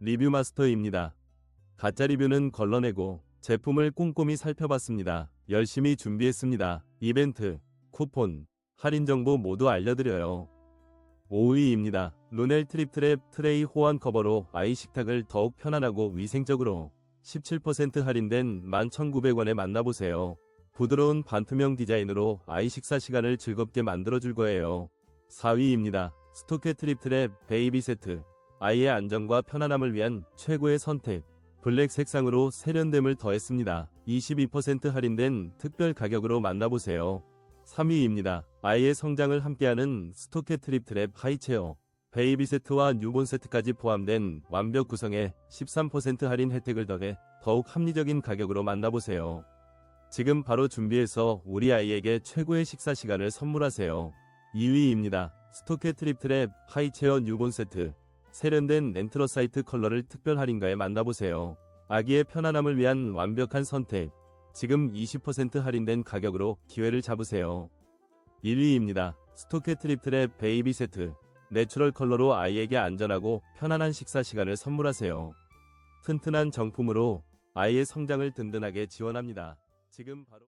리뷰 마스터입니다. 가짜 리뷰는 걸러내고 제품을 꼼꼼히 살펴봤습니다. 열심히 준비했습니다. 이벤트, 쿠폰, 할인 정보 모두 알려드려요. 5위입니다. 루넬 트립트랩 트레이 호환 커버로 아이 식탁을 더욱 편안하고 위생적으로 17% 할인된 11,900원에 만나보세요. 부드러운 반투명 디자인으로 아이 식사 시간을 즐겁게 만들어줄 거예요. 4위입니다. 스토케 트립트랩 베이비 세트. 아이의 안정과 편안함을 위한 최고의 선택. 블랙 색상으로 세련됨을 더했습니다. 22% 할인된 특별 가격으로 만나보세요. 3위입니다. 아이의 성장을 함께하는 스토케 트립 트랩 하이체어. 베이비 세트와 뉴본 세트까지 포함된 완벽 구성에 13% 할인 혜택을 더해 더욱 합리적인 가격으로 만나보세요. 지금 바로 준비해서 우리 아이에게 최고의 식사 시간을 선물하세요. 2위입니다. 스토케 트립 트랩 하이체어 뉴본 세트. 세련된 렌트러사이트 컬러를 특별 할인가에 만나보세요. 아기의 편안함을 위한 완벽한 선택. 지금 20% 할인된 가격으로 기회를 잡으세요. 1위입니다. 스토케 트립트랩 베이비 세트. 내추럴 컬러로 아이에게 안전하고 편안한 식사 시간을 선물하세요. 튼튼한 정품으로 아이의 성장을 든든하게 지원합니다. 지금 바로